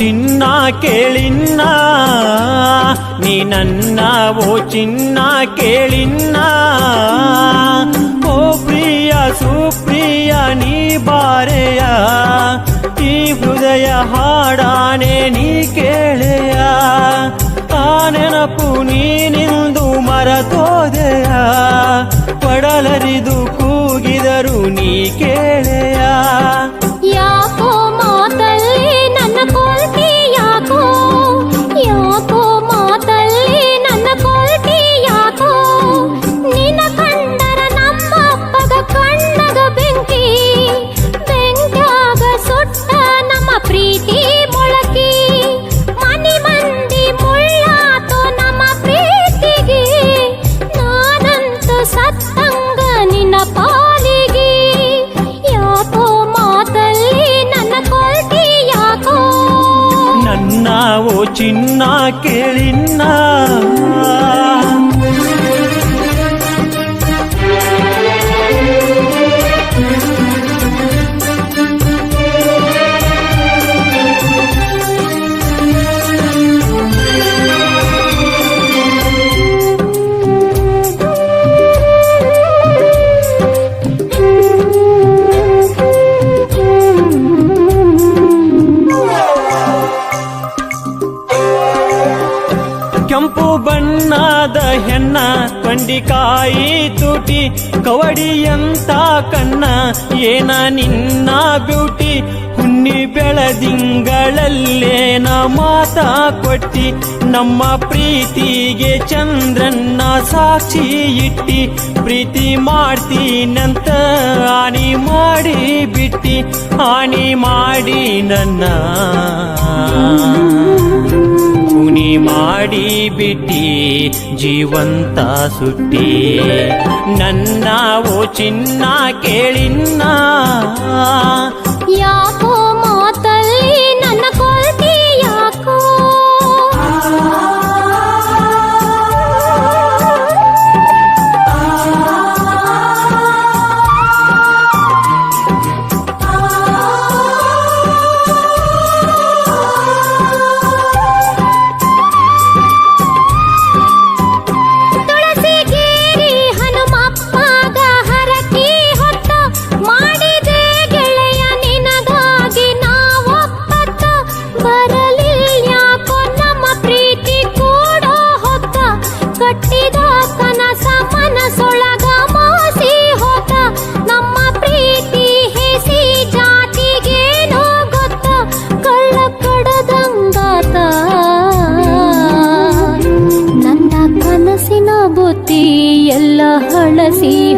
ಚಿನ್ನ ಕೇಳಿನ್ನ? ನೀ ನನ್ನ ಓ ಚಿನ್ನ ಕೇಳಿನ್ನ? ಓ ಪ್ರಿಯ ಸುಪ್ರಿಯ, ನೀ ಬಾರೆಯ, ಈ ಹೃದಯ ಹಾಡಾನೆ ನೀ ಕೇಳೆಯ. ಆ ನೆನಪು ನೀನಿಂದು ಮರತೋದೆಯ, ಪಡಲರಿದು ಕೂಗಿದರು ನೀ ಕೇಳೆಯ. ಚಿನ್ನ ಕೇಳಿನ್ನ ಕೆಂಪು ಬಣ್ಣದ ಹೆಣ್ಣ, ತೊಂಡಿಕಾಯಿ ತುಟಿ, ಕವಡಿಯಂತ ಕಣ್ಣ, ಏನ ನಿನ್ನ ಬ್ಯೂಟಿ? ಹುಣ್ಣಿ ಬೆಳದಿಂಗಳಲ್ಲೇನ ಮಾತ ಕೊಟ್ಟಿ, ನಮ್ಮ ಪ್ರೀತಿಗೆ ಚಂದ್ರನ್ನ ಸಾಕ್ಷಿ ಇಟ್ಟಿ, ಪ್ರೀತಿ ಮಾಡ್ತೀನಂತ ಆಣಿ ಮಾಡಿ ಬಿಟ್ಟಿ, ಆಣಿ ಮಾಡಿ ನನ್ನ. ಕುಣಿ ಮಾಡಿ ಬಿಟ್ಟಿ ಜೀವಂತ ಸುಟ್ಟಿ. ನನ್ನ ಓ ಚಿನ್ನ ಕೇಳಿನ್ನ. ಯಾಕೋ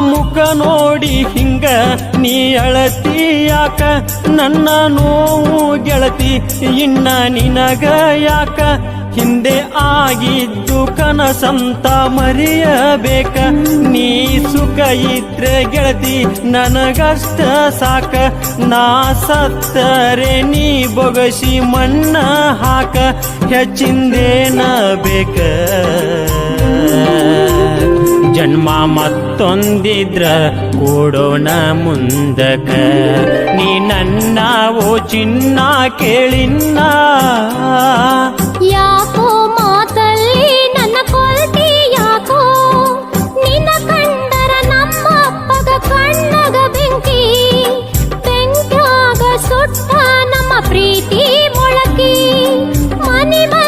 ಮುಖ ನೋಡಿ ಹಿಂಗ ನೀ ಅಳತಿ ಯಾಕ? ನನ್ನ ನೋವು ಗೆಳತಿ, ಇನ್ನ ನಿನಗ ಯಾಕ? ಹಿಂದೆ ಆಗಿದ್ದು ಕನಸಂತ ಮರಿಯಬೇಕ? ನೀ ಸುಖ ಇದ್ರೆ ಗೆಳತಿ, ನನಗಷ್ಟ ಸಾಕ? ನಾ ಸತ್ತರೆ ನೀ ಬೊಗಸಿ ಮಣ್ಣ ಹಾಕ? ಹೆಚ್ಚಿಂದೇನ ಬೇಕ? ಜನ್ಮ ಮತ್ತೊಂದಿದ್ರ ಕೊಡೋಣ ಮುಂದಕ. ನೀ ನನ್ನ ಓ ಚಿನ್ನ ಕೇಳಿನ್ನ.